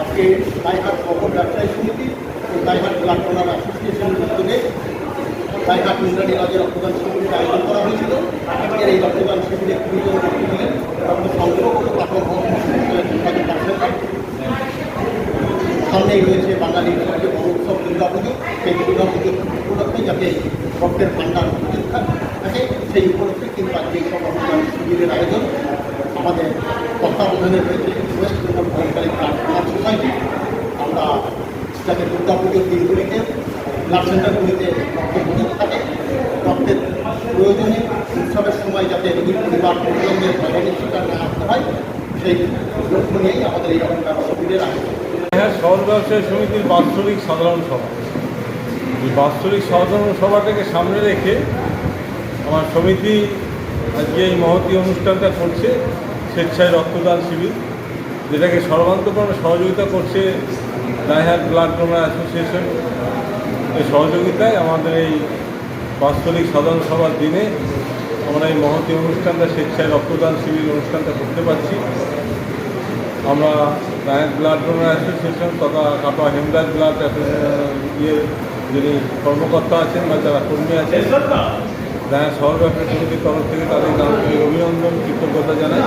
আজকে দাইহাট খবর ব্যবসায়ী সমিতি ও দাইহাট ব্লাড ডোনার অ্যাসোসিয়েশনের উদ্যোগে দাইহাট ইন্দ্রাণী রাজের রক্তদান শিবিরের আয়োজন করা হয়েছিল। আজকের এই রক্তদান শিবিরে কুড়ি জন ব্যক্তি ছিলেন রক্ত সংগ্রহ করে সামনেই রয়েছে বাঙালির সবচেয়ে বড় উৎসব দুর্গা পুজো সেই দুর্গা পুজো উপলক্ষে যাতে রক্তের উপস্থিত থাকে, সেই উপলক্ষে কিন্তু আজকে এই সব রক্তদান শিবিরের আয়োজন। আমাদের তত্ত্বাবধানে রয়েছে West Bengal voluntary blood donor society আমরা যাতে দুর্গা পুজোর দিনগুলিতে ব্লাড সেন্টারগুলিতে রক্ত মজুদ থাকে। রক্তের প্রয়োজনে উৎসবের সময় যাতে রোগীর পরিবার পরিজনদের শিকার না হতে হয়, সেই লক্ষ্য নিয়েই আমাদের এই আয়োজন হ্যাঁ শহর ব্যবসায়ী সমিতির বাৎসরিক সাধারণ সভা। এই বাৎসরিক সাধারণ সভাটাকে সামনে রেখে আমার সমিতি আজকে এই মহতি অনুষ্ঠানটা করছে, স্বেচ্ছায় রক্তদান শিবির, যেটাকে সর্বান্তকরণে সহযোগিতা করছে দাইহাট ব্লাড ডোনার অ্যাসোসিয়েশন। এই সহযোগিতায় আমাদের এই বাৎসরিক সাধারণ সভার দিনে আমরা এই মহতি অনুষ্ঠানটা, স্বেচ্ছায় রক্তদান শিবির অনুষ্ঠানটা করতে পারছি। আমরা ডায়ান ব্লাড ডোনার অ্যাসোসিয়েশন তথা কাটোয়া হেমদাস ব্লাড ইয়ে যিনি কর্মকর্তা আছেন বা যারা কর্মী আছেন ডায়ান শহর ব্যবসা সমিতির তরফ থেকে তাদের আন্তরিক অভিনন্দন, কৃতজ্ঞতা জানাই।